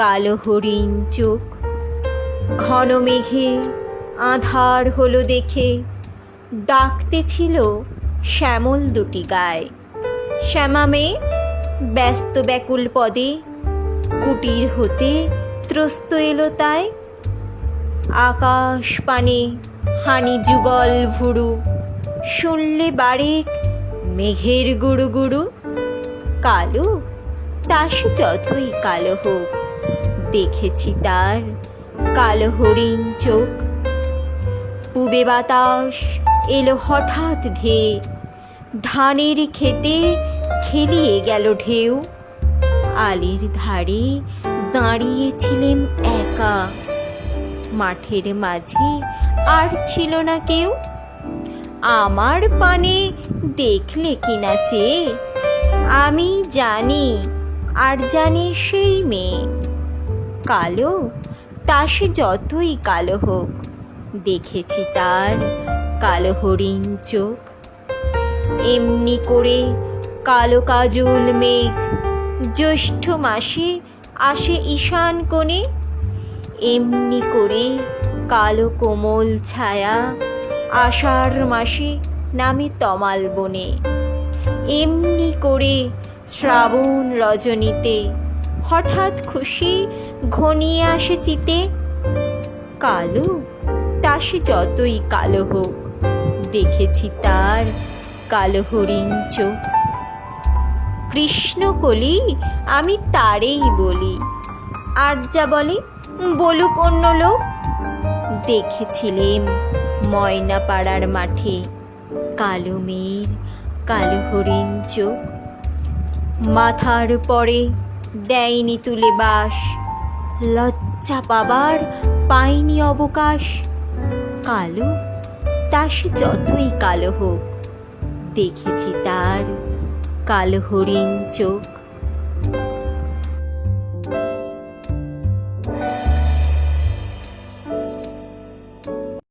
কালো হরিণ চোখ। ঘন মেঘে আধার হলো দেখে। ডাকতে ছিল শ্যামল দুটি গায়ে। শ্যামা মেয়ে, ব্যস্ত ব্যাকুল পদে। কুটির হতে ত্রস্ত এলো তাই। আকাশ পানে হানি যুগল ভুরু। শুনলে বারেক মেঘের গুড়ু গুড়ু কালো, তা সে যতই কালো হোক। দেখেছি তার কালো হরিণ চোখ। পুবে বাতাস এলো হঠাৎ ধেয়ে। ধানের খেতে খেলিয়ে গেল ঢেউ। আলির ধারে দাঁড়িয়েছিলেন একা। মাঠের মাঝে আর ছিল না কেউ। আমার পানে দেখলে কিনা চেয়ে। আমি জানি আর জানি সেই মেয়ে। কালো, তা সে যতই কালো হোক, দেখেছি তার কালো হরিণ চোখ। এমনি করে কালো কাজল মেঘ জ্যৈষ্ঠ মাসে আসে ঈশান কোণে, এমনি করে কালো কোমল ছায়া আষাঢ় মাসে নামে তমাল বনে। এমনি করে শ্রাবণ রজনীতে হঠাৎ খুশি ঘনিয়ে আসে চিতে। কালো, তা সে যতই কালো হোক, দেখেছি তার কালো হরিণ চোখ। কৃষ্ণকলি, আমি তারেই বলি, আর যা বলে, বলুক অন্য লোক। দেখেছিলেম ময়না পাড়ার মাঠে কালো মেয়ের কালো হরিণ চোখ। মাথার পরে দেয়নি তুলে বাস। লজ্জা পাবার পাইনি অবকাশ। কালো, তা সে যতই কালো হোক, দেখেছি তার কালো হরিণ চোখ।